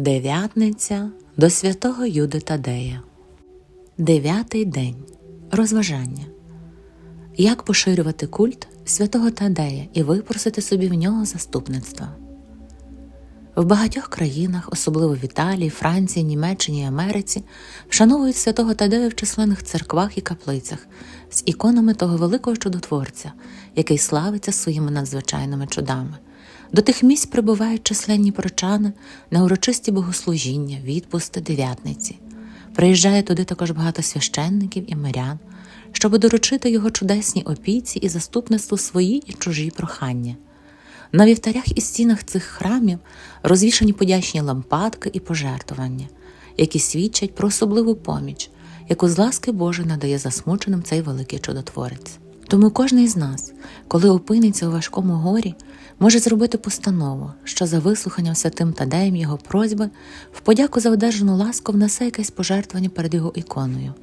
Дев'ятниця до святого Юди Тадея. Дев'ятий день. Розважання. Як поширювати культ святого Тадея і випросити собі в нього заступництва. В багатьох країнах, особливо в Італії, Франції, Німеччині і Америці, вшановують святого Тадея в численних церквах і каплицях з іконами того великого чудотворця, який славиться своїми надзвичайними чудами. До тих місць прибувають численні прочани на урочисті богослужіння, відпусти, дев'ятниці. Приїжджає туди також багато священників і мирян, щоб доручити його чудесній опіці і заступництву свої і чужі прохання. На вівтарях і стінах цих храмів розвішані подячні лампадки і пожертвування, які свідчать про особливу поміч, яку з ласки Божої надає засмученим цей великий чудотворець. Тому кожен із нас, коли опиниться у важкому горі, може зробити постанову, що за вислуханням святим Тадеєм його просьби в подяку за одержану ласку внесе якесь пожертвування перед його іконою.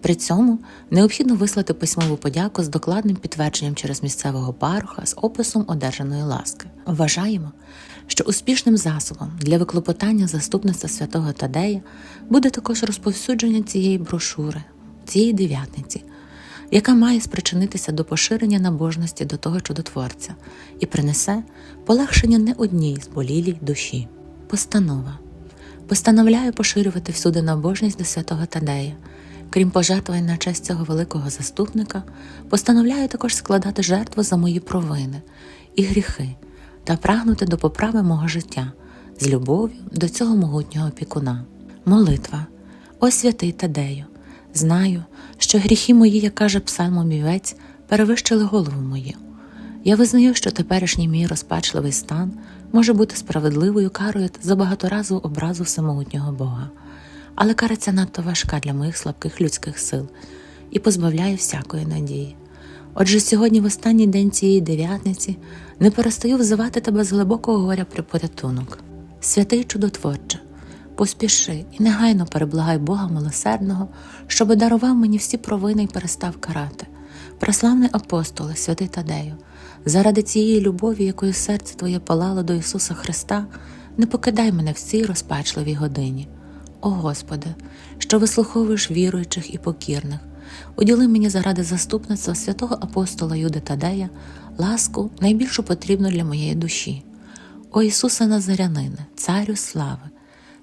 При цьому необхідно вислати письмову подяку з докладним підтвердженням через місцевого паруха з описом одержаної ласки. Вважаємо, що успішним засобом для виклопотання заступництва святого Тадея буде також розповсюдження цієї брошури, цієї дев'ятниці, яка має спричинитися до поширення набожності до того чудотворця і принесе полегшення не одній з болілій душі. Постанова постановляю поширювати всюди набожність до святого Тадея. Крім пожертвувань на честь цього великого заступника, постановляю також складати жертву за мої провини і гріхи та прагнути до поправи мого життя з любов'ю до цього могутнього опікуна. Молитва, о святий Тадею, знаю, що гріхи мої, як каже псалмомівець, перевищили голову мою. Я визнаю, що теперішній мій розпачливий стан може бути справедливою карою за багаторазову образу всемогутнього Бога але кара ця надто важка для моїх слабких людських сил і позбавляє всякої надії. Отже, сьогодні, в останній день цієї дев'ятниці, не перестаю взивати тебе з глибокого горя при порятунок. Святий чудотворче, поспіши і негайно переблагай Бога милосердного, щоби дарував мені всі провини і перестав карати. Прославний апостоле, святий Тадею, заради цієї любові, якою серце Твоє палало до Ісуса Христа, не покидай мене в цій розпачливій годині. О Господи, що вислуховуєш віруючих і покірних, уділи мені заради заступництва святого апостола Юди Тадея ласку найбільшу потрібну для моєї душі. О Ісусе Назарянине, Царю слави,